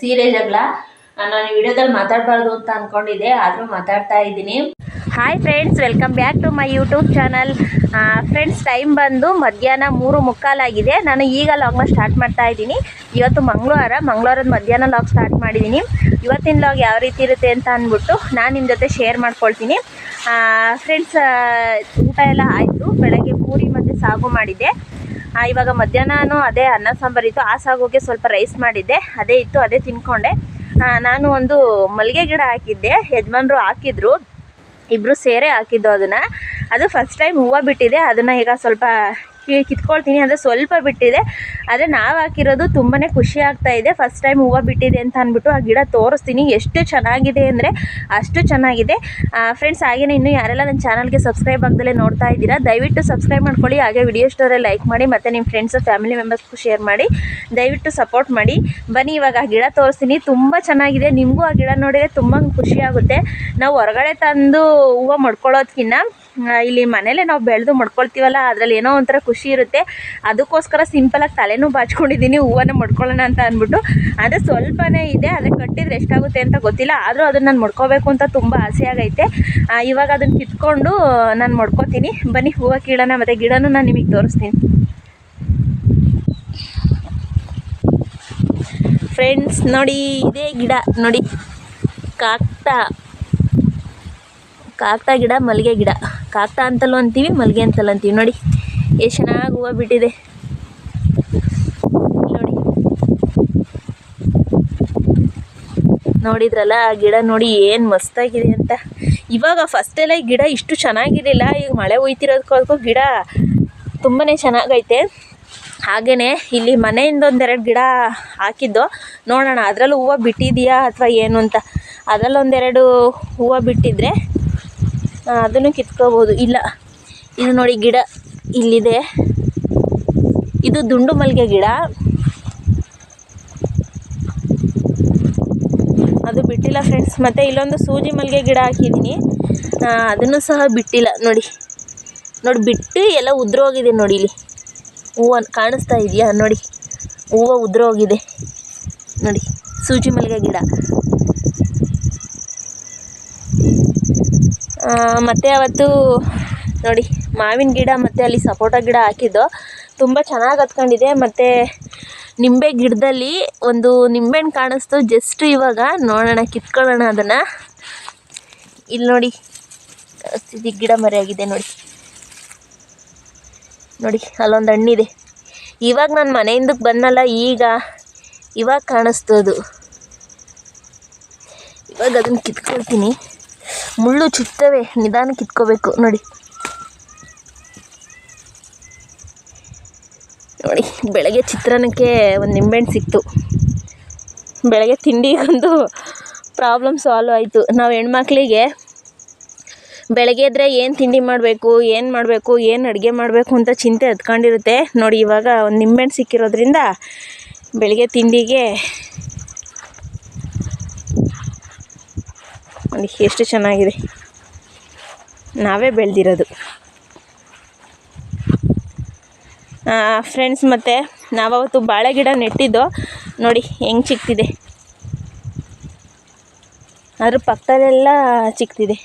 ಸೀರೆ ಜಗಳ. ನಾನು ವಿಡಿಯೋದಲ್ಲಿ ಮಾತಾಡಬಾರ್ದು ಅಂತ ಅನ್ಕೊಂಡಿದ್ದೆ, ಆದರೂ ಮಾತಾಡ್ತಾ ಇದ್ದೀನಿ. Hi friends welcome back to my YouTube channel friends time ಬಂದು ಮಧ್ಯಾಹ್ನ ಮೂರು ಮುಕ್ಕಾಲಾಗಿದೆ ನಾನು ಈಗ ಲಾಗ್ನ ಸ್ಟಾರ್ಟ್ ಮಾಡ್ತಾ ಇದ್ದೀನಿ. ಇವತ್ತು ಮಂಗಳವಾರ, ಮಂಗಳವಾರದ ಮಧ್ಯಾಹ್ನ ಲಾಗ್ ಸ್ಟಾರ್ಟ್ ಮಾಡಿದ್ದೀನಿ. ಇವತ್ತಿನ ಲಾಗ್ ಯಾವ ರೀತಿ ಇರುತ್ತೆ ಅಂತ ಅಂದ್ಬಿಟ್ಟು ನಾನು ನಿಮ್ಮ ಜೊತೆ ಶೇರ್ ಮಾಡ್ಕೊಳ್ತೀನಿ. ಫ್ರೆಂಡ್ಸ್ ಊಟ ಎಲ್ಲ ಆಯಿತು. ಬೆಳಗ್ಗೆ ಪೂರಿ ಮತ್ತು ಸಾಗು ಮಾಡಿದ್ದೆ. ಇವಾಗ ಮಧ್ಯಾಹ್ನನೂ ಅದೇ ಅನ್ನ ಸಾಂಬಾರು ಇತ್ತು. ಆ ಸಾಗುಗೆ ಸ್ವಲ್ಪ ರೈಸ್ ಮಾಡಿದ್ದೆ. ಅದೇ ಇತ್ತು, ಅದೇ ತಿನ್ಕೊಂಡೆ. ನಾನು ಒಂದು ಮಲ್ಲಿಗೆ ಗಿಡ ಹಾಕಿದ್ದೆ. ಯಜಮಾನ್ರು ಹಾಕಿದ್ರು. ಇಬ್ಬರು ಸೇರೆ ಹಾಕಿದ್ದು ಅದನ್ನು. ಅದು ಫಸ್ಟ್ ಟೈಮ್ ಹೂವು ಬಿಟ್ಟಿದೆ. ಅದನ್ನು ಈಗ ಸ್ವಲ್ಪ ಕಿತ್ಕೊಳ್ತೀನಿ ಅಂದರೆ ಸ್ವಲ್ಪ ಬಿಟ್ಟಿದೆ. ಆದರೆ ನಾವು ಹಾಕಿರೋದು ತುಂಬಾ ಖುಷಿ ಆಗ್ತಾ ಇದೆ. ಫಸ್ಟ್ ಟೈಮ್ ಹೂವು ಬಿಟ್ಟಿದೆ ಅಂತ ಅಂದ್ಬಿಟ್ಟು ಆ ಗಿಡ ತೋರಿಸ್ತೀನಿ. ಎಷ್ಟು ಚೆನ್ನಾಗಿದೆ ಅಂದರೆ ಅಷ್ಟು ಚೆನ್ನಾಗಿದೆ. ಫ್ರೆಂಡ್ಸ್ ಹಾಗೆಯೇ ಇನ್ನೂ ಯಾರೆಲ್ಲ ನನ್ನ ಚಾನಲ್ಗೆ ಸಬ್ಸ್ಕ್ರೈಬ್ ಆಗದಲ್ಲೇ ನೋಡ್ತಾ ಇದ್ದೀರಾ, ದಯವಿಟ್ಟು ಸಬ್ಸ್ಕ್ರೈಬ್ ಮಾಡ್ಕೊಳ್ಳಿ. ಹಾಗೆ ವಿಡಿಯೋ ಸ್ಟೋರೆ ಲೈಕ್ ಮಾಡಿ, ಮತ್ತು ನಿಮ್ಮ ಫ್ರೆಂಡ್ಸು ಫ್ಯಾಮಿಲಿ ಮೆಂಬರ್ಸ್ಗೂ ಶೇರ್ ಮಾಡಿ. ದಯವಿಟ್ಟು ಸಪೋರ್ಟ್ ಮಾಡಿ. ಬನ್ನಿ, ಇವಾಗ ಆ ಗಿಡ ತೋರಿಸ್ತೀನಿ. ತುಂಬ ಚೆನ್ನಾಗಿದೆ. ನಿಮಗೂ ಆ ಗಿಡ ನೋಡಿದರೆ ತುಂಬ ಖುಷಿ ಆಗುತ್ತೆ. ನಾವು ಹೊರಗಡೆ ತಂದು ಹೂವು ಮಡ್ಕೊಳ್ಳೋದ್ಕಿಂತ ಇಲ್ಲಿ ಮನೇಲೆ ನಾವು ಬೆಳೆದು ಮಡ್ಕೊಳ್ತೀವಲ್ಲ, ಅದರಲ್ಲಿ ಏನೋ ಒಂಥರ ಖುಷಿ ಇರುತ್ತೆ. ಅದಕ್ಕೋಸ್ಕರ ಸಿಂಪಲಾಗಿ ತಲೆನೂ ಬಾಚ್ಕೊಂಡಿದ್ದೀನಿ ಹೂವನ್ನ ಮಡ್ಕೊಳ್ಳೋಣ ಅಂತ ಅಂದ್ಬಿಟ್ಟು. ಆದರೆ ಸ್ವಲ್ಪನೇ ಇದೆ ಅದಕ್ಕೆ ಕಟ್ಟಿದ್ರೆ ಎಷ್ಟಾಗುತ್ತೆ ಅಂತ ಗೊತ್ತಿಲ್ಲ. ಆದರೂ ಅದನ್ನು ನಾನು ಮಡ್ಕೋಬೇಕು ಅಂತ ತುಂಬ ಆಸೆ ಆಗೈತೆ. ಇವಾಗ ಅದನ್ನು ಕಿತ್ಕೊಂಡು ನಾನು ಮಡ್ಕೋತೀನಿ. ಬನ್ನಿ, ಹೂವು ಕೀಳೋಣ, ಮತ್ತು ಗಿಡನೂ ನಾನು ನಿಮಗೆ ತೋರಿಸ್ತೀನಿ. ಫ್ರೆಂಡ್ಸ್ ನೋಡಿ, ಇದೇ ಗಿಡ, ನೋಡಿ. ಕಾಕ್ತಾ. ಕಾಕ್ತಾ ಗಿಡ ಮಲ್ಲಿಗೆ ಗಿಡ. ಕಾಕ್ತಾ ಅಂತಲೂ ಅಂತೀವಿ ಮಲ್ಲಿಗೆ ಅಂತಲೂ ಅಂತೀವಿ. ನೋಡಿ ಎಷ್ಟು ಚೆನ್ನಾಗಿ ಹೂವು ಬಿಟ್ಟಿದೆ. ನೋಡಿ. ನೋಡಿದ್ರಲ್ಲ, ಆ ಗಿಡ ನೋಡಿ ಏನು ಮಸ್ತಾಗಿದೆ ಅಂತ. ಇವಾಗ ಫಸ್ಟ್ ಎಲ್ಲ ಈ ಗಿಡ ಇಷ್ಟು ಚೆನ್ನಾಗಿರಲಿಲ್ಲ. ಈಗ ಮಳೆ ಹೋಯ್ತಿರೋದಕ್ಕೂ ಗಿಡ ತುಂಬಾ ಚೆನ್ನಾಗೈತೆ. ಹಾಗೆಯೇ ಇಲ್ಲಿ ಮನೆಯಿಂದ ಒಂದೆರಡು ಗಿಡ ಹಾಕಿದ್ದು. ನೋಡೋಣ, ಅದರಲ್ಲೂ ಹೂವು ಬಿಟ್ಟಿದೆಯಾ ಅಥವಾ ಏನು ಅಂತ. ಅದರಲ್ಲೊಂದೆರಡು ಹೂವು ಬಿಟ್ಟಿದ್ರೆ ಅದನ್ನು ಕಿತ್ಕೋಬೋದು. ಇಲ್ಲ. ಇದು ನೋಡಿ ಗಿಡ ಇಲ್ಲಿದೆ. ಇದು ದುಂಡು ಮಲ್ಲಿಗೆ ಗಿಡ. ಅದು ಬಿಟ್ಟಿಲ್ಲ ಫ್ರೆಂಡ್ಸ್ ಮತ್ತು ಇಲ್ಲೊಂದು ಸೂಜಿ ಮಲ್ಲಿಗೆ ಗಿಡ ಹಾಕಿದ್ದೀನಿ. ಅದನ್ನು ಸಹ ಬಿಟ್ಟಿಲ್ಲ. ನೋಡಿ. ನೋಡಿ, ಬಿಟ್ಟು ಎಲ್ಲ ಉದ್ರೋಗಿದೆ ನೋಡಿ ಇಲ್ಲಿ. ಹೂವು ಕಾಣಿಸ್ತಾ ಇದೆಯಾ? ನೋಡಿ. ಹೂವು ಉದ್ರೋಗಿದೆ. ನೋಡಿ, ಸೂಜಿ ಮಲ್ಲಿಗೆ ಗಿಡ. ಮತ್ತೆ ಅವತ್ತು ನೋಡಿ, ಮಾವಿನ ಗಿಡ ಮತ್ತು ಅಲ್ಲಿ ಸಪೋಟ ಗಿಡ ಹಾಕಿದ್ದು. ತುಂಬ ಚೆನ್ನಾಗಿ ಹತ್ಕೊಂಡಿದೆ. ಮತ್ತು ನಿಂಬೆ ಗಿಡದಲ್ಲಿ ಒಂದು ನಿಂಬೆಹಣ್ಣು ಕಾಣಿಸ್ತು. ಜಸ್ಟ್ ಇವಾಗ ನೋಡೋಣ, ಕಿತ್ಕೊಳ್ಳೋಣ ಅದನ್ನು. ಇಲ್ಲಿ ನೋಡಿ ಇದು ಗಿಡ ಮರೆಯಾಗಿದೆ ನೋಡಿ. ನೋಡಿ, ಅಲ್ಲೊಂದು ಹಣ್ಣಿದೆ. ಇವಾಗ ನಾನು ಮನೆಯಿಂದಕ್ಕೆ ಬಂದಲ್ಲ ಈಗ ಇವಾಗ ಕಾಣಿಸ್ತು ಅದು. ಇವಾಗ ಅದನ್ನು ಕಿತ್ಕೊಳ್ತೀನಿ. ಮುಳ್ಳು ಚುತ್ತವೆ ನಿಧಾನ ಕಿತ್ಕೋಬೇಕು. ನೋಡಿ. ನೋಡಿ, ಬೆಳಗ್ಗೆ ಚಿತ್ರಾನ್ನಕ್ಕೆ ಒಂದು ನಿಂಬೆಹಣ್ಣು ಸಿಕ್ತು. ಬೆಳಗ್ಗೆ ತಿಂಡಿಗೊಂದು ಪ್ರಾಬ್ಲಮ್ ಸಾಲ್ವ್ ಆಯಿತು. ನಾವು ಹೆಣ್ಮಕ್ಳಿಗೆ ಬೆಳಗ್ಗೆ ಎದ್ದರೆ ಏನು ತಿಂಡಿ ಮಾಡಬೇಕು, ಏನು ಮಾಡಬೇಕು, ಏನು ಅಡುಗೆ ಮಾಡಬೇಕು ಅಂತ ಚಿಂತೆ ಹತ್ಕೊಂಡಿರುತ್ತೆ. ನೋಡಿ, ಇವಾಗ ಒಂದು ನಿಂಬೆಹಣ್ಣು ಸಿಕ್ಕಿರೋದ್ರಿಂದ ಬೆಳಗ್ಗೆ ತಿಂಡಿಗೆ ನೋಡಿ ಎಷ್ಟು ಚೆನ್ನಾಗಿದೆ. ನಾವೇ ಬೆಳೆದಿರೋದು. ಫ್ರೆಂಡ್ಸ್ ಮತ್ತು ನಾವತ್ತು ಬಾಳೆ ಗಿಡ ನೆಟ್ಟಿದ್ದು. ನೋಡಿ ಹೆಂಗೆ ಚಿಕ್ತಿದೆ. ಅದ್ರ ಪಕ್ಕದಲ್ಲೆಲ್ಲ ಚಿಕ್ತಿದೆ.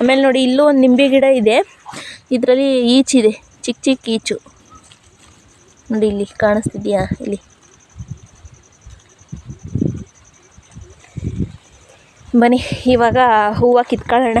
ಆಮೇಲೆ ನೋಡಿ ಇಲ್ಲೂ ಒಂದು ನಿಂಬೆ ಗಿಡ ಇದೆ. ಇದರಲ್ಲಿ ಈಚಿದೆ ಚಿಕ್ಕ ಚಿಕ್ಕ ಈಚು. ನೋಡಿ ಇಲ್ಲಿ ಕಾಣಿಸ್ತಿದೆಯಾ ಇಲ್ಲಿ? ಬನ್ನಿ ಇವಾಗ ಹೂವು ಕಿತ್ಕೊಳ್ಳೋಣ.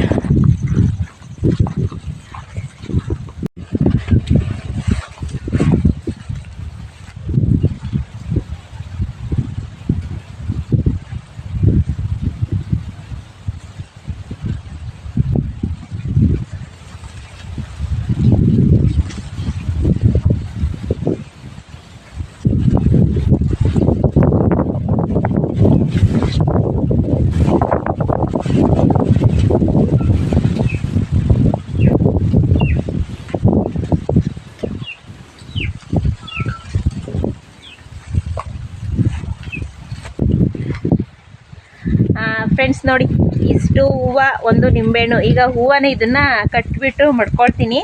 ಫ್ರೆಂಡ್ಸ್ ನೋಡಿ, ಇಷ್ಟು ಹೂವು, ಒಂದು ನಿಂಬೆಹಣ್ಣು. ಈಗ ಹೂವನ್ನ ಇದನ್ನು ಕಟ್ಬಿಟ್ಟು ಮಡ್ಕೊಳ್ತೀನಿ.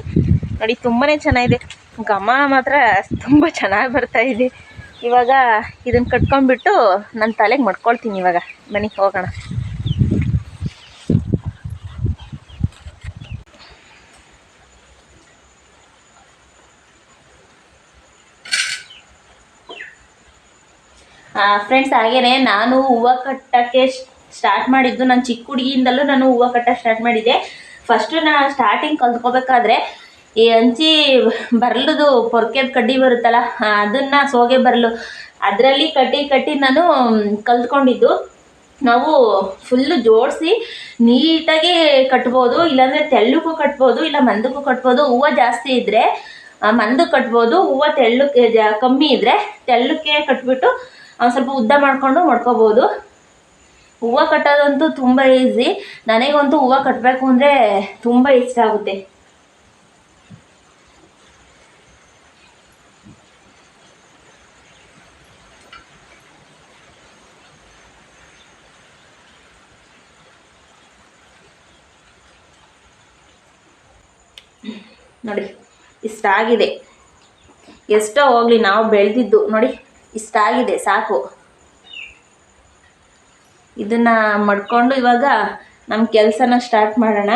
ನೋಡಿ, ತುಂಬಾನೇ ಚೆನ್ನಾಗಿದೆ. ಘಮ ಮಾತ್ರ ತುಂಬ ಚೆನ್ನಾಗಿ ಬರ್ತಾ ಇದೆ. ಇವಾಗ ಇದನ್ನು ಕಟ್ಕೊಂಡ್ಬಿಟ್ಟು ನನ್ನ ತಲೆಗೆ ಮಡ್ಕೊಳ್ತೀನಿ ಇವಾಗ. ಬನ್ನಿ, ಹೋಗೋಣ. ಫ್ರೆಂಡ್ಸ್ ಹಾಗೇನೆ ನಾನು ಹೂವು ಕಟ್ಟೋಕ್ಕೆ ಸ್ಟಾರ್ಟ್ ಮಾಡಿದ್ದು. ನಾನು ಚಿಕ್ಕ ಹುಡುಗಿಯಿಂದಲೂ ನಾನು ಹೂವು ಕಟ್ಟಕ್ಕೆ ಸ್ಟಾರ್ಟ್ ಮಾಡಿದ್ದೆ. ಫಸ್ಟು ನಾನು ಸ್ಟಾರ್ಟಿಂಗ್ ಕಲ್ತ್ಕೋಬೇಕಾದ್ರೆ ಈ ಹಂಚಿ ಬರ್ಲದು ಪೊರ್ಕೆದ ಕಡ್ಡಿ ಬರುತ್ತಲ್ಲ ಅದನ್ನ ಸೋಗೆ ಬರಲು. ಅದರಲ್ಲಿ ಕಟ್ಟಿ ಕಟ್ಟಿ ನಾನು ಕಲ್ತ್ಕೊಂಡಿದ್ದು. ನಾವು ಫುಲ್ಲು ಜೋಡಿಸಿ ನೀಟಾಗಿ ಕಟ್ಬೋದು, ಇಲ್ಲಾಂದರೆ ತೆಳ್ಳಗೂ ಕಟ್ಬೋದು, ಇಲ್ಲ ಮಂದಕ್ಕೂ ಕಟ್ಬೋದು. ಹೂವು ಜಾಸ್ತಿ ಇದ್ದರೆ ಮಂದು ಕಟ್ಬೋದು, ಹೂವು ತೆಳ್ಳಕ್ಕೆ ಕಮ್ಮಿ ಇದ್ದರೆ ತೆಳ್ಳಕ್ಕೆ ಕಟ್ಬಿಟ್ಟು ಸ್ವಲ್ಪ ಉದ್ದ ಮಾಡಿಕೊಂಡು ಮಾಡ್ಕೋಬೋದು. ಹೂವು ಕಟ್ಟೋದಂತೂ ತುಂಬ ಈಸಿ ನನಗಂತೂ ಹೂವು ಕಟ್ಟಬೇಕು ಅಂದರೆ ತುಂಬ ಇಷ್ಟ ಆಗುತ್ತೆ. ನೋಡಿ ಇಷ್ಟಾಗಿದೆ ಎಷ್ಟೋ ಹೋಗ್ಲಿ, ನಾವು ಬೆಳೆದಿದ್ದು, ನೋಡಿ ಇಷ್ಟಾಗಿದೆ ಸಾಕು. ಇದನ್ನ ಮಡ್ಕೊಂಡು ಇವಾಗ ನಮ್ಮ ಕೆಲಸನ ಸ್ಟಾರ್ಟ್ ಮಾಡೋಣ.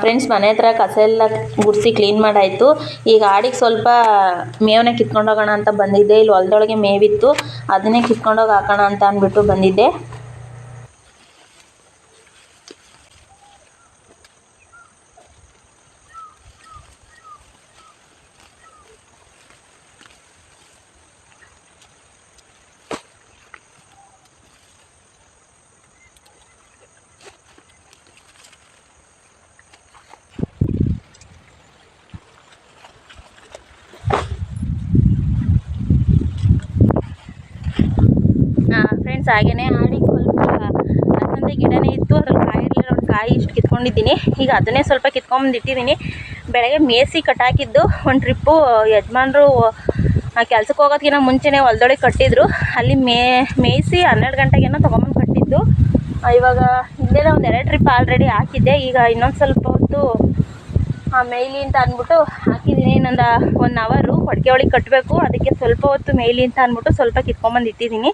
ಫ್ರೆಂಡ್ಸ್ ಮನೆ ಹತ್ರ ಕಸ ಎಲ್ಲ ಗುಡಿಸಿ ಕ್ಲೀನ್ ಮಾಡಾಯಿತು. ಈಗ ಆಡಿಗೆ ಸ್ವಲ್ಪ ಮೇವನ್ನ ಕಿತ್ಕೊಂಡು ಹೋಗೋಣ ಅಂತ ಬಂದಿದ್ದೆ. ಇಲ್ಲಿ ಹೊಲ್ದೊಳಗೆ ಮೇವಿತ್ತು. ಅದನ್ನೇ ಕಿತ್ಕೊಂಡೋಗಿ ಹಾಕೋಣ ಅಂತ ಅಂದ್ಬಿಟ್ಟು ಬಂದಿದ್ದೆ. ಫ್ರೆಂಡ್ಸ್ ಹಾಗೇನೆ ಆಡಿ ಸ್ವಲ್ಪ ಅಲಸಂದೆ ಗಿಡನೇ ಇತ್ತು. ಅದ್ರಲ್ಲಿ ಕಾಯಿ ಇರಲಿಲ್ಲ ಒಂದು ಕಾಯಿ ಇಷ್ಟು ಕಿತ್ಕೊಂಡಿದ್ದೀನಿ. ಈಗ ಅದನ್ನೇ ಸ್ವಲ್ಪ ಕಿತ್ಕೊಂಡ್ಬಂದಿಟ್ಟಿದ್ದೀನಿ ಬೆಳಗ್ಗೆ ಮೇಸಿ ಕಟ್ಟಾಕಿದ್ದು. ಒಂದು ಟ್ರಿಪ್ಪು ಯಜಮಾನ್ರು ಕೆಲ್ಸಕ್ಕೆ ಹೋಗೋದಕ್ಕಿಂತ ಮುಂಚೆನೇ ಹೊಲ್ದೊಳಗೆ ಕಟ್ಟಿದ್ರು. ಅಲ್ಲಿ ಮೇ, ಮೇಯಿಸಿ ಹನ್ನೆರಡು ಗಂಟೆಗೇನೋ ತೊಗೊಂಬಂದು ಕಟ್ಟಿದ್ದು. ಇವಾಗ ಹಿಂದೆನೇ ಒಂದು ಎರಡು ಟ್ರಿಪ್ ಆಲ್ರೆಡಿ ಹಾಕಿದ್ದೆ. ಈಗ ಇನ್ನೊಂದು ಸ್ವಲ್ಪ ಹೊತ್ತು ಮೇಯ್ಲಿ ಅಂತ ಅಂದ್ಬಿಟ್ಟು ಹಾಕಿದ್ದೀನಿ. ಇನ್ನೊಂದು ಒನ್ ಅವರು ಹೊಡಿಗೆ ಒಳಗೆ ಕಟ್ಟಬೇಕು ಅದಕ್ಕೆ ಸ್ವಲ್ಪ ಹೊತ್ತು ಮೇಯ್ಲಿ ಅಂತ ಅಂದ್ಬಿಟ್ಟು ಸ್ವಲ್ಪ ಕಿತ್ಕೊಂಬಂದು ಇಟ್ಟಿದ್ದೀನಿ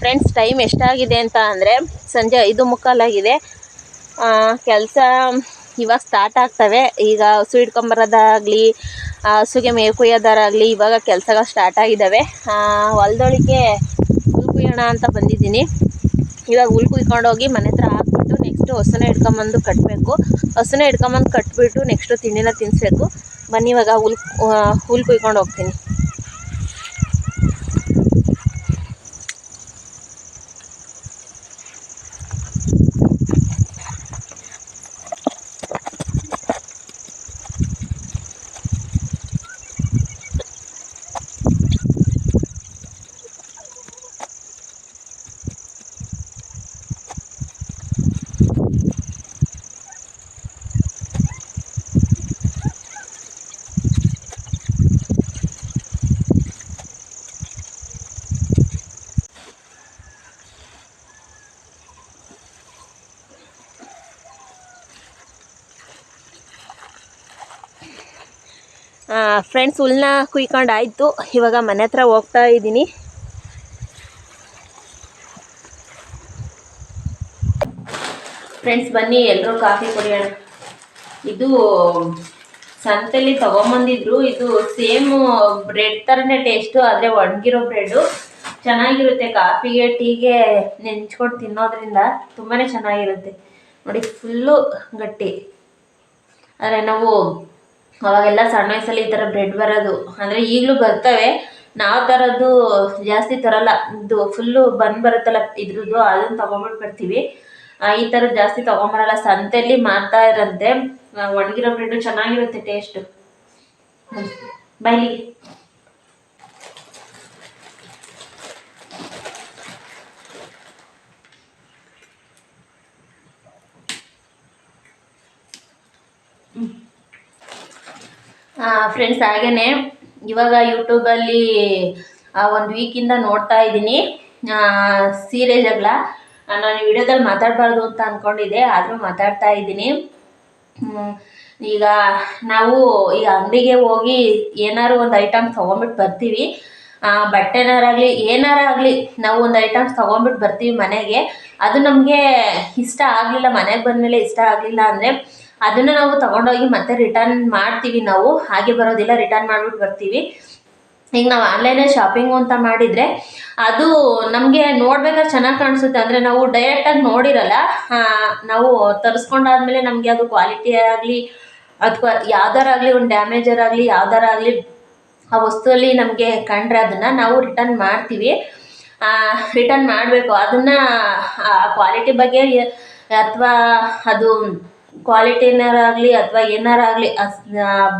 ಫ್ರೆಂಡ್ಸ್ ಟೈಮ್ ಎಷ್ಟಾಗಿದೆ ಅಂತ ಅಂದರೆ ಸಂಜೆ ಐದು ಮುಕ್ಕಾಲಾಗಿದೆ. ಕೆಲಸ ಇವಾಗ ಸ್ಟಾರ್ಟ್ ಆಗ್ತವೆ. ಈಗ ಹಸು ಹಿಡ್ಕೊಂಬರೋದಾಗಲಿ ಹಸುಗೆ ಮೇವು ಕುಯ್ಯೋದಾರಾಗಲಿ ಇವಾಗ ಕೆಲಸಗಳು ಸ್ಟಾರ್ಟ್ ಆಗಿದ್ದಾವೆ ಹೊಲ್ದೊಳಗೆ ಹುಲ್ ಕುಯ್ಯೋಣ ಅಂತ ಬಂದಿದ್ದೀನಿ. ಇವಾಗ ಹುಲ್ ಕುಯ್ಕೊಂಡೋಗಿ ಮನೆ ಹತ್ರ ಹಾಕ್ಬಿಟ್ಟು ನೆಕ್ಸ್ಟು ಹಸುನ ಹಿಡ್ಕೊಂಬಂದು ಕಟ್ಟಬೇಕು ಹಸುನ ಹಿಡ್ಕೊಂಬಂದು ಕಟ್ಬಿಟ್ಟು ನೆಕ್ಸ್ಟು ತಿಂಡಿನ ತಿನ್ನಿಸ್ಬೇಕು ಬನ್ನಿ ಇವಾಗ ಹುಲ್ ಹುಲ್ ಕುಯ್ಕೊಂಡು ಹೋಗ್ತೀನಿ. ಫ್ರೆಂಡ್ಸ್ ಹುಲ್ನ ಕುಯ್ಕೊಂಡು ಆಯಿತು ಇವಾಗ ಮನೆ ಹತ್ರ ಹೋಗ್ತಾ ಇದ್ದೀನಿ. ಫ್ರೆಂಡ್ಸ್ ಬನ್ನಿ ಎಲ್ಲರೂ ಕಾಫಿ ಕುಡಿಯೋಣ. ಇದು ಸಂತೆಲಿ ತಗೊಂಬಂದಿದ್ರು. ಇದು ಸೇಮ್ ಬ್ರೆಡ್ ಥರನೇ ಟೇಸ್ಟು ಆದರೆ ಒಣಗಿರೋ ಬ್ರೆಡ್ಡು ಚೆನ್ನಾಗಿರುತ್ತೆ ಕಾಫಿಗೆ, ಟೀಗೆ, ನೆಂಚ್ಕೊಂಡು ತಿನ್ನೋದ್ರಿಂದ ತುಂಬಾ ಚೆನ್ನಾಗಿರುತ್ತೆ. ನೋಡಿ ಫುಲ್ಲು ಗಟ್ಟಿ. ಆದರೆ ನಾವು ಅವಾಗೆಲ್ಲ ಸಣ್ಣ ವಯಸ್ಸಲ್ಲಿ ಈ ಥರ ಬ್ರೆಡ್ ಬರೋದು. ಅಂದರೆ ಈಗಲೂ ಬರ್ತವೆ. ನಾವು ತರೋದು ಜಾಸ್ತಿ ತರಲ್ಲ. ಇದು ಫುಲ್ಲು ಬಂದು ಬರುತ್ತಲ್ಲ ಇದ್ರದ್ದು, ಅದನ್ನು ತೊಗೊಂಬಿಟ್ಬಿಡ್ತೀವಿ ಬರ್ತೀವಿ. ಈ ಥರ ಜಾಸ್ತಿ ತೊಗೊಂಬರಲ್ಲ. ಸಂತೆಯಲ್ಲಿ ಮಾಡ್ತಾ ಇರಂತೆ. ಒಣಗಿರೋ ಬ್ರೆಡ್ ಚೆನ್ನಾಗಿರುತ್ತೆ ಟೇಸ್ಟು ಬೈಲಿ. ಫ್ರೆಂಡ್ಸ್ ಹಾಗೇ ಇವಾಗ ಯೂಟ್ಯೂಬಲ್ಲಿ ಒಂದು ವೀಕಿಂದ ನೋಡ್ತಾ ಇದ್ದೀನಿ. ಸೀರೆ ಜಗಳ. ನಾನು ವಿಡಿಯೋದಲ್ಲಿ ಮಾತಾಡಬಾರ್ದು ಅಂತ ಅಂದ್ಕೊಂಡಿದ್ದೆ ಆದರೂ ಮಾತಾಡ್ತಾ ಇದ್ದೀನಿ. ಈಗ ನಾವು ಈ ಅಂಗಡಿಗೆ ಹೋಗಿ ಏನಾದ್ರು ಒಂದು ಐಟಮ್ಸ್ ತೊಗೊಂಬಿಟ್ಟು ಬರ್ತೀವಿ. ಬಟ್ಟೆನಾರಾಗಲಿ ಏನಾರಾಗಲಿ ನಾವು ಒಂದು ಐಟಮ್ಸ್ ತೊಗೊಂಬಿಟ್ಟು ಬರ್ತೀವಿ ಮನೆಗೆ. ಅದು ನಮಗೆ ಇಷ್ಟ ಆಗಲಿಲ್ಲ, ಮನೆಗೆ ಬಂದಮೇಲೆ ಇಷ್ಟ ಆಗಲಿಲ್ಲ ಅಂದರೆ ಅದನ್ನು ನಾವು ತಗೊಂಡೋಗಿ ಮತ್ತೆ ರಿಟರ್ನ್ ಮಾಡ್ತೀವಿ ನಾವು. ಹಾಗೆ ಬರೋದಿಲ್ಲ ರಿಟರ್ನ್ ಮಾಡಿಬಿಟ್ಟು ಬರ್ತೀವಿ. ಈಗ ನಾವು ಆನ್ಲೈನಲ್ಲಿ ಶಾಪಿಂಗು ಅಂತ ಮಾಡಿದರೆ ಅದು ನಮಗೆ ನೋಡ್ಬೇಕಾದ್ರೆ ಚೆನ್ನಾಗಿ ಕಾಣಿಸುತ್ತೆ. ಅಂದರೆ ನಾವು ಡೈರೆಕ್ಟಾಗಿ ನೋಡಿರಲ್ಲ ಆ, ನಾವು ತರಿಸ್ಕೊಂಡಾದ್ಮೇಲೆ ನಮಗೆ ಅದು ಕ್ವಾಲಿಟಿ ಆಗಲಿ ಅಥವಾ ಯಾವ್ದಾರಾಗಲಿ ಒಂದು ಡ್ಯಾಮೇಜರ್ ಆಗಲಿ ಯಾವ್ದಾರಾಗಲಿ ಆ ವಸ್ತುವಲ್ಲಿ ನಮಗೆ ಕಂಡ್ರೆ ಅದನ್ನು ನಾವು ರಿಟರ್ನ್ ಮಾಡ್ತೀವಿ. ರಿಟರ್ನ್ ಮಾಡಬೇಕು. ಅದನ್ನು ಕ್ವಾಲಿಟಿ ಬಗ್ಗೆ ಅಥವಾ ಅದು ಕ್ವಾಲಿಟಿನಾರಾಗಲಿ ಅಥವಾ ಏನಾರಾಗಲಿ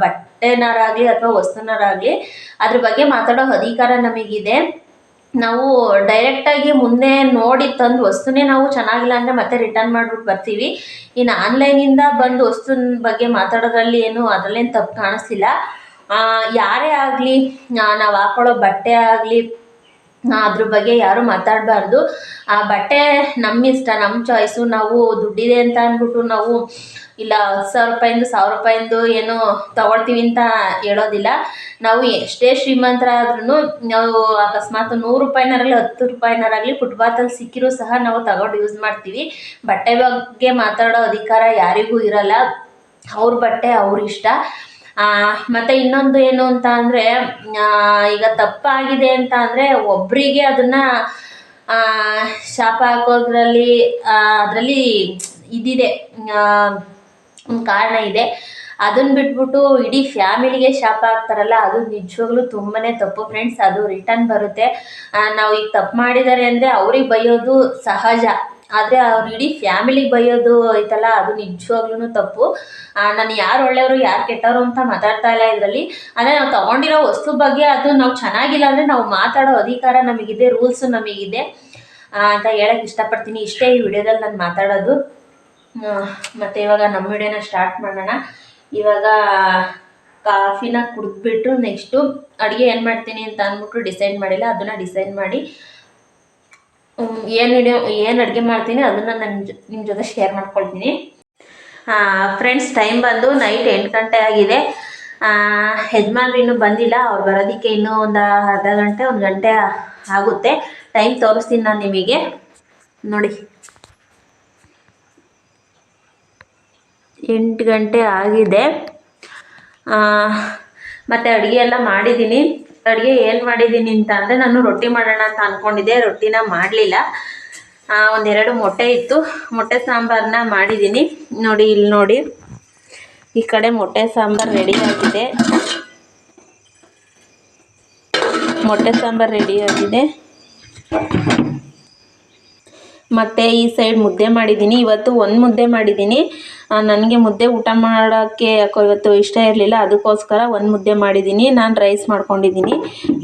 ಬಟ್ಟೆನಾರಾಗಲಿ ಅಥವಾ ವಸ್ತುನಾರಾಗಲಿ ಅದ್ರ ಬಗ್ಗೆ ಮಾತಾಡೋ ಅಧಿಕಾರ ನಮಗಿದೆ. ನಾವು ಡೈರೆಕ್ಟಾಗಿ ಮುಂದೆ ನೋಡಿ ತಂದು ವಸ್ತುನೇ ನಾವು ಚೆನ್ನಾಗಿಲ್ಲ ಅಂದರೆ ಮತ್ತೆ ರಿಟರ್ನ್ ಮಾಡಿಬಿಟ್ಟು ಬರ್ತೀವಿ. ಇನ್ನು ಆನ್ಲೈನಿಂದ ಬಂದು ವಸ್ತುನ ಬಗ್ಗೆ ಮಾತಾಡೋದ್ರಲ್ಲಿ ಏನು, ಅದರಲ್ಲೇನು ತಪ್ಪು ಕಾಣಿಸ್ತಿಲ್ಲ. ಯಾರೇ ಆಗಲಿ ನಾವು ಹಾಕೊಳ್ಳೋ ಬಟ್ಟೆ ಆಗಲಿ ಅದ್ರ ಬಗ್ಗೆ ಯಾರೂ ಮಾತಾಡಬಾರ್ದು. ಆ ಬಟ್ಟೆ ನಮ್ಮ ಇಷ್ಟ ನಮ್ಮ ಚಾಯ್ಸು ನಾವು ದುಡ್ಡಿದೆ ಅಂತ ಅಂದ್ಬಿಟ್ಟು ನಾವು ಇಲ್ಲ ಹತ್ತು ಸಾವಿರ ರೂಪಾಯಿಂದು ಸಾವಿರ ರೂಪಾಯಿಂದು ಏನು ತಗೊಳ್ತೀವಿ ಅಂತ ಹೇಳೋದಿಲ್ಲ. ನಾವು ಎಷ್ಟೇ ಶ್ರೀಮಂತರಾದ್ರೂ ನಾವು ಅಕಸ್ಮಾತ್ ನೂರು ರೂಪಾಯಿನಾರಾಗಲಿ ಹತ್ತು ರೂಪಾಯಿನಾರಾಗಲಿ ಫುಟ್ಪಾತಲ್ಲಿ ಸಿಕ್ಕಿರೂ ಸಹ ನಾವು ತಗೊಂಡು ಯೂಸ್ ಮಾಡ್ತೀವಿ. ಬಟ್ಟೆ ಬಗ್ಗೆ ಮಾತಾಡೋ ಅಧಿಕಾರ ಯಾರಿಗೂ ಇರಲ್ಲ. ಅವ್ರ ಬಟ್ಟೆ ಅವ್ರ ಇಷ್ಟ. ಮತ್ತೆ ಇನ್ನೊಂದು ಏನು ಅಂತ ಅಂದರೆ ಈಗ ತಪ್ಪಾಗಿದೆ ಅಂತ ಅಂದರೆ ಒಬ್ಬರಿಗೆ ಅದನ್ನು ಶಾಪ ಹಾಕೋದ್ರಲ್ಲಿ ಅದರಲ್ಲಿ ಇದಿದೆ ಒಂದು ಕಾರಣ ಇದೆ. ಅದನ್ನ ಬಿಟ್ಬಿಟ್ಟು ಇಡೀ ಫ್ಯಾಮಿಲಿಗೆ ಶಾಪ ಹಾಕ್ತಾರಲ್ಲ, ಅದು ನಿಜವಾಗ್ಲೂ ತುಂಬಾ ತಪ್ಪು ಫ್ರೆಂಡ್ಸ್ ಅದು ರಿಟರ್ನ್ ಬರುತ್ತೆ. ನಾವು ಈಗ ತಪ್ಪು ಮಾಡಿದ್ದಾರೆ ಅಂದರೆ ಅವ್ರಿಗೆ ಬೈಯೋದು ಸಹಜ. ಆದರೆ ಅವ್ರು ಇಡೀ ಫ್ಯಾಮಿಲಿಗೆ ಬೈಯೋದು ಐತಲ್ಲ, ಅದು ನಿಜವಾಗ್ಲೂ ತಪ್ಪು. ನಾನು ಯಾರು ಒಳ್ಳೆಯವರು, ಯಾರು ಕೆಟ್ಟವರು ಅಂತ ಮಾತಾಡ್ತಾ ಇಲ್ಲ ಇದರಲ್ಲಿ. ಅಂದರೆ ನಾವು ತೊಗೊಂಡಿರೋ ವಸ್ತು ಬಗ್ಗೆ ಅದು ನಾವು ಚೆನ್ನಾಗಿಲ್ಲ ಅಂದರೆ ನಾವು ಮಾತಾಡೋ ಅಧಿಕಾರ ನಮಗಿದೆ ರೂಲ್ಸು ನಮಗಿದೆ. ಅಂತ ಹೇಳಕ್ಕೆ ಇಷ್ಟಪಡ್ತೀನಿ. ಇಷ್ಟೇ ಈ ವಿಡಿಯೋದಲ್ಲಿ ನಾನು ಮಾತಾಡೋದು. ಮತ್ತೆ ಇವಾಗ ನಮ್ಮ ವಿಡಿಯೋನ ಸ್ಟಾರ್ಟ್ ಮಾಡೋಣ. ಇವಾಗ ಕಾಫಿನ ಕುಡಿದ್ಬಿಟ್ಟು ನೆಕ್ಸ್ಟು ಅಡುಗೆ ಏನು ಮಾಡ್ತೀನಿ ಅಂತ ಅಂದ್ಬಿಟ್ಟು ಡಿಸೈಡ್ ಮಾಡಿಲ್ಲ. ಅದನ್ನು ಡಿಸೈಡ್ ಮಾಡಿ. ಏನು ವಿಡಿಯೋ ಏನು ಅಡುಗೆ ಮಾಡ್ತೀನಿ ಅದನ್ನು ನನ್ನ ನಿಮ್ಮ ಜೊತೆ ಶೇರ್ ಮಾಡ್ಕೊಳ್ತೀನಿ. ಫ್ರೆಂಡ್ಸ್ ಟೈಮ್ ಬಂದು ನೈಟ್ ಎಂಟು ಗಂಟೆ ಆಗಿದೆ. ಯಜಮಾನ್ರು ಇನ್ನೂ ಬಂದಿಲ್ಲ, ಅವ್ರು ಬರೋದಕ್ಕೆ ಇನ್ನೂ ಒಂದು ಅರ್ಧ ಗಂಟೆ, ಒಂದು ಗಂಟೆ ಆಗುತ್ತೆ. ಟೈಮ್ ತೋರಿಸ್ತೀನಿ ನಾನು ನಿಮಗೆ. ನೋಡಿ. ಎಂಟು ಗಂಟೆ ಆಗಿದೆ. ಮತ್ತು ಅಡುಗೆ ಎಲ್ಲ ಮಾಡಿದ್ದೀನಿ. ಅಡುಗೆ ಏನು ಮಾಡಿದ್ದೀನಿ ಅಂತ ಅಂದರೆ ನಾನು ರೊಟ್ಟಿ ಮಾಡೋಣ ಅಂತ ಅಂದ್ಕೊಂಡಿದ್ದೆ ರೊಟ್ಟಿನ ಮಾಡಲಿಲ್ಲ. ಒಂದೆರಡು ಮೊಟ್ಟೆ ಇತ್ತು. ಮೊಟ್ಟೆ ಸಾಂಬಾರನ್ನ ಮಾಡಿದ್ದೀನಿ ನೋಡಿ, ಇಲ್ಲಿ ನೋಡಿ. ಈ ಕಡೆ ಮೊಟ್ಟೆ ಸಾಂಬಾರು ರೆಡಿ ಆಗಿದೆ. ಮೊಟ್ಟೆ ಸಾಂಬಾರು ರೆಡಿ ಆಗಿದೆ. ಮತ್ತು ಈ ಸೈಡ್ ಮುದ್ದೆ ಮಾಡಿದ್ದೀನಿ. ಇವತ್ತು ಒಂದು ಮುದ್ದೆ ಮಾಡಿದ್ದೀನಿ. ನನಗೆ ಮುದ್ದೆ ಊಟ ಮಾಡೋಕ್ಕೆ ಯಾಕೋ ಇವತ್ತು ಇಷ್ಟ ಇರಲಿಲ್ಲ. ಅದಕ್ಕೋಸ್ಕರ ಒಂದು ಮುದ್ದೆ ಮಾಡಿದ್ದೀನಿ. ನಾನು ರೈಸ್ ಮಾಡ್ಕೊಂಡಿದ್ದೀನಿ.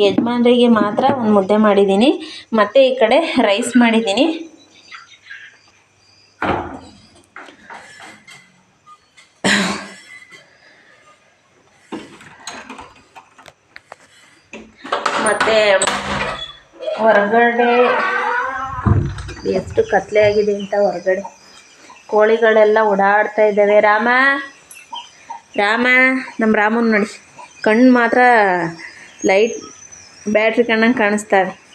ಯಜಮಾನ್ರಿಗೆ ಮಾತ್ರ ಒಂದು ಮುದ್ದೆ ಮಾಡಿದ್ದೀನಿ. ಮತ್ತು ಈ ಕಡೆ ರೈಸ್ ಮಾಡಿದ್ದೀನಿ. ಮತ್ತು ಹೊರಗಡೆ ಎಷ್ಟು ಕತ್ಲೆ ಆಗಿದೆ ಅಂತ ಹೊರಗಡೆ. ಕೋಳಿಗಳೆಲ್ಲ ಓಡಾಡ್ತಾ ಇದ್ದಾವೆ. ರಾಮ ರಾಮ, ನಮ್ಮ ರಾಮನ ನೋಡಿ. ಕಣ್ಣು ಮಾತ್ರ ಲೈಟ್, ಬ್ಯಾಟ್ರಿ ಕಣ್ಣಂಗೆ ಕಾಣಿಸ್ತಾವೆ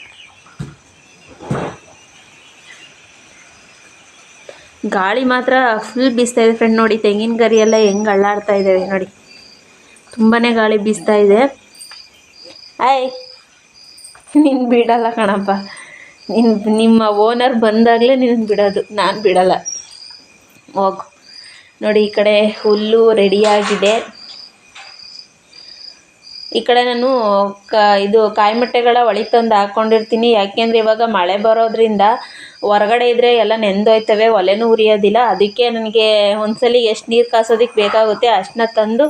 ಗಾಳಿ ಮಾತ್ರ ಫುಲ್ ಬೀಸ್ತಾ ಇದೆ ಫ್ರೆಂಡ್ ನೋಡಿ. ತೆಂಗಿನ ಗರಿ ಎಲ್ಲ ಹೆಂಗೆ ಅಳ್ಳಾಡ್ತಾ ಇದ್ದಾವೆ ನೋಡಿ. ತುಂಬಾ ಗಾಳಿ ಬೀಸ್ತಾ ಇದೆ. ಆಯ್ ನೀನು ಬಿಡಲ್ಲ ಕಣಪ್ಪ. ನಿನ್, ನಿಮ್ಮ ಓನರ್ ಬಂದಾಗಲೇ ನಿನ್ನ ಬಿಡೋದು. ನಾನು ಬಿಡಲ್ಲ. ಹೋಗು. ನೋಡಿ, ಈ ಕಡೆ ಹುಲ್ಲು ರೆಡಿಯಾಗಿದೆ ಈ ಕಡೆ ನಾನು ಕ, ಇದು ಕಾಯಿಮಟ್ಟೆಗಳ ಒಳಗೆ ತಂದು ಹಾಕ್ಕೊಂಡಿರ್ತೀನಿ ಯಾಕೆಂದರೆ ಇವಾಗ ಮಳೆ ಬರೋದ್ರಿಂದ ಹೊರಗಡೆ ಇದ್ದರೆ ಎಲ್ಲ ನೆಂದೋಯ್ತವೆ, ಒಲೆನೂ ಉರಿಯೋದಿಲ್ಲ. ಅದಕ್ಕೆ ನನಗೆ ಒಂದ್ಸಲ ಎಷ್ಟು ನೀರು ಕಾಸೋದಕ್ಕೆ ಬೇಕಾಗುತ್ತೆ ಅಷ್ಟನ್ನ ತಂದು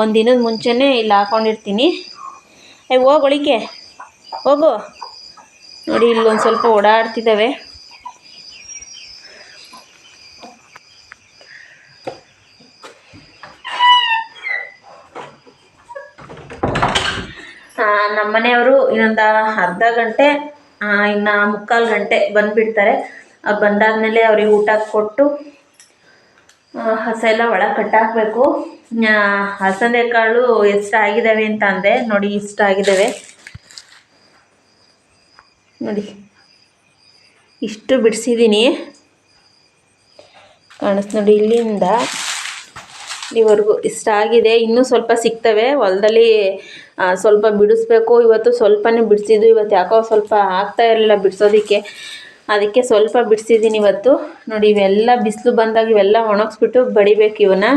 ಒಂದು ದಿನದ ಮುಂಚೆನೇ ಇಲ್ಲಿ ಹಾಕ್ಕೊಂಡಿರ್ತೀನಿ ಏ ಹೋಗೊಳಿಕೆ ಹೋಗು. ನೋಡಿ ಇಲ್ಲಿ ಒಂದು ಸ್ವಲ್ಪ ಓಡಾಡ್ತಿದ್ದಾವೆ ನಮ್ಮ ಮನೆಯವರು ಇನ್ನೊಂದು ಅರ್ಧ ಗಂಟೆ ಇನ್ನು ಮುಕ್ಕಾಲು ಗಂಟೆ ಬಂದುಬಿಡ್ತಾರೆ. ಅವ್ರು ಬಂದಾದಮೇಲೆ ಅವ್ರಿಗೆ ಊಟ ಕೊಟ್ಟು ಹಸ ಎಲ್ಲ ಒಳಗೆ ಕಟ್ಟಾಕಬೇಕು. ಹಸಂದೆ ಕಾಳು ಎಷ್ಟಾಗಿದ್ದಾವೆ ಅಂತ ಅಂದೆ. ನೋಡಿ, ಇಷ್ಟ ಆಗಿದ್ದಾವೆ ನೋಡಿ. ಇಷ್ಟು ಬಿಡಿಸಿದ್ದೀನಿ. ಕಾಣಿಸ್ ನೋಡಿ ಇಲ್ಲಿಂದ ಇಲ್ಲಿವರೆಗೂ ಇಷ್ಟ ಆಗಿದೆ. ಇನ್ನೂ ಸ್ವಲ್ಪ ಸಿಗ್ತವೆ. ಹೊಲದಲ್ಲಿ ಸ್ವಲ್ಪ ಬಿಡಿಸ್ಬೇಕು. ಇವತ್ತು ಸ್ವಲ್ಪನೇ ಬಿಡಿಸಿದ್ದು. ಇವತ್ತು ಯಾಕೋ ಸ್ವಲ್ಪ ಆಗ್ತಾ ಇರಲಿಲ್ಲ ಬಿಡಿಸೋದಕ್ಕೆ. ಅದಕ್ಕೆ ಸ್ವಲ್ಪ ಬಿಡಿಸಿದ್ದೀನಿ ಇವತ್ತು. ನೋಡಿ, ಇವೆಲ್ಲ ಬಿಸಿಲು ಬಂದಾಗ ಇವೆಲ್ಲ ಒಣಗಿಸ್ಬಿಟ್ಟು ಬಡಿಬೇಕು ಇವನ್ನ.